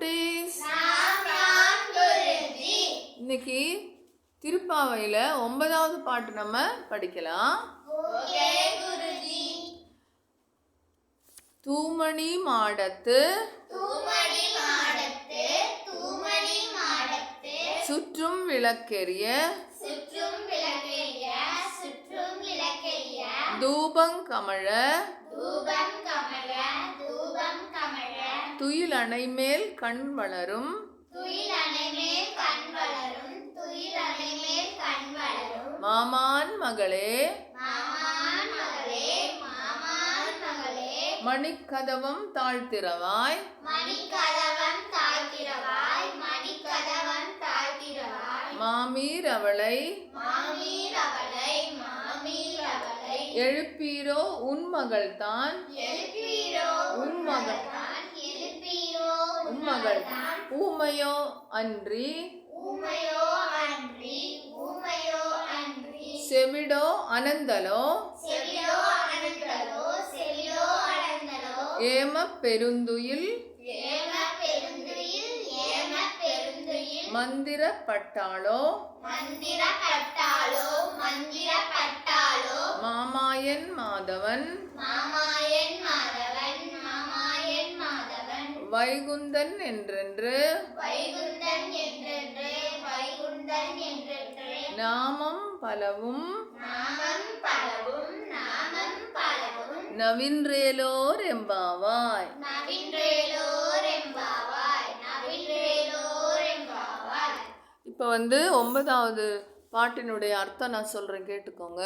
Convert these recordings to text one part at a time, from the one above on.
குட்டீஸ் இன்னைக்கு திருப்பாவையில் ஒன்பதாவது பாட்டு நம்ம படிக்கலாம். தூமணி மாடத்து சுற்றும் விளக்கெரிய விளக்கெரிய தூபங்கமழ துயில் அணைமேல் கண் வளரும். மாமான் மகளே. மாமான் மகளே மாமான் மகளே. மணிக்கதவம் தாழ்த்திரவாய் மணிக்கதவம் தாழ்த்திரவாய் மணிக்கதவம் தாழ்த்திரவாய் மாமீர் அவளை. மாமீர் அவளை மாமீர் அவளை. எழுப்பீரோ உன் மகள்தான். எழுப்பீரோ உன் மகள் தான் எழுப்பீரோ உன் மகள் ஊமையோ அன்றி ஊமையோ அன்றி ஊமையோ அன்றி. செவிடோ அனந்தலோ செவிலோ அனந்தலோ செவிலோ அனந்தலோ. ஏம பெருந்துயில் ஏம பெருந்துயில் ஏம பெருந்துயில். மந்திரப்பட்டாளோ மந்திர பட்டாளோ மந்திர பட்டாளோ மாமாயன் மாதவன் மாமாயன் வைகுந்தன் என்றென்று. நாமம் பலவும். நவின்றேலோர் எம்பாவாய். இப்போ வந்து ஒன்பதாவது பாட்டினுடைய அர்த்தம் நான் சொல்கிறேன் கேட்டுக்கோங்க.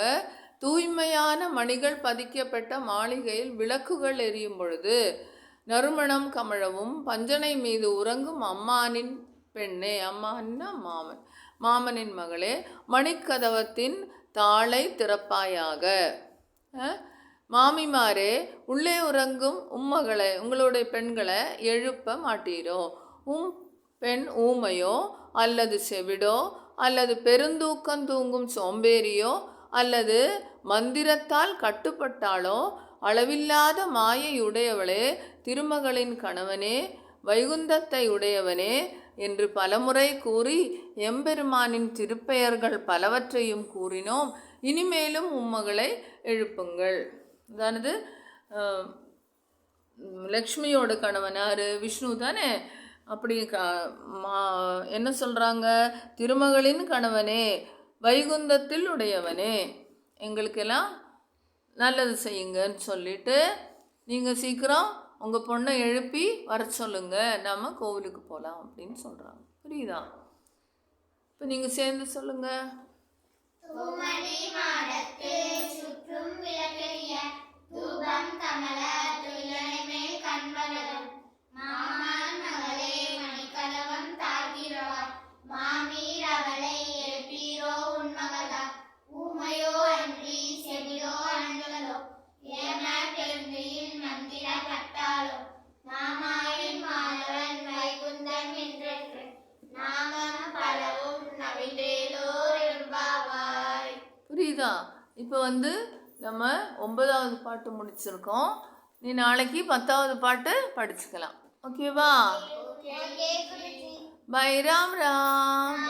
தூய்மையான மணிகள் பதிக்கப்பட்ட மாளிகையில் விளக்குகள் எரியும் பொழுது நறுமணம் கமழவும் பஞ்சனை மீது உறங்கும் அம்மானின் பெண்ணே அம்மான்னா மாமன். மாமனின் மகளே மணிக்கதவத்தின் தாளை திறப்பாயாக. மாமிமாரே உள்ளே உறங்கும் உம்மகளை உங்களுடைய பெண்களை எழுப்ப மாட்டீரோ? உம் பெண் ஊமையோ அல்லது செவிடோ அல்லது பெருந்தூக்கம் தூங்கும் சோம்பேறியோ அல்லது மந்திரத்தால் கட்டுப்பட்டாலோ அளவில்லாத மாயையுடையவளே திருமகளின் கணவனே வைகுந்தத்தை உடையவனே என்று பலமுறை கூறி எம்பெருமானின் திருப்பெயர்கள் பலவற்றையும் கூறினோம். இனிமேலும் உம்மகளை எழுப்புங்கள். அதானது லக்ஷ்மியோட கணவன் யார் விஷ்ணு தானே? அப்படி க மா என்ன சொல்கிறாங்க திருமகளின் கணவனே வைகுந்தத்தில் உடையவனே எங்களுக்கெல்லாம் நல்லது செய்யுங்கன்னு சொல்லிட்டு நீங்கள் சீக்கிரம் உங்கள் பொண்ணை எழுப்பி வர சொல்லுங்க. நம்ம கோவிலுக்கு போகலாம் அப்படின்னு சொல்கிறாங்க புரியுதா? இப்போ நீங்கள் சேர்ந்து சொல்லுங்கள் தூமணி மாடத்து சுற்றும் விளக்கெரிய தூபம் கமல துயிலனை மேல் கண் வளரும் மாமான் மகளே மணிக்கதவம் தாழ்கிறவாய் மாமீர் அவளை எழுப்பீரோ உன் மகளா ஊமையோ அன்றி செவிலோ அனந்தலோ ஏம பெருந்தையில் மந்திர பட்டாளோ மாமாயின் மாதவன் வைகுந்தன் என்றென்று நாமம் பலவும் நவின்றேலோர் என்பாவாய் புரியுதா இப்போ வந்து நம்ம ஒன்பதாவது பாட்டு முடிச்சிருக்கோம். நீ நாளைக்கு பத்தாவது பாட்டு படிச்சுக்கலாம். ஓகேவா? பை ராம் ராம்.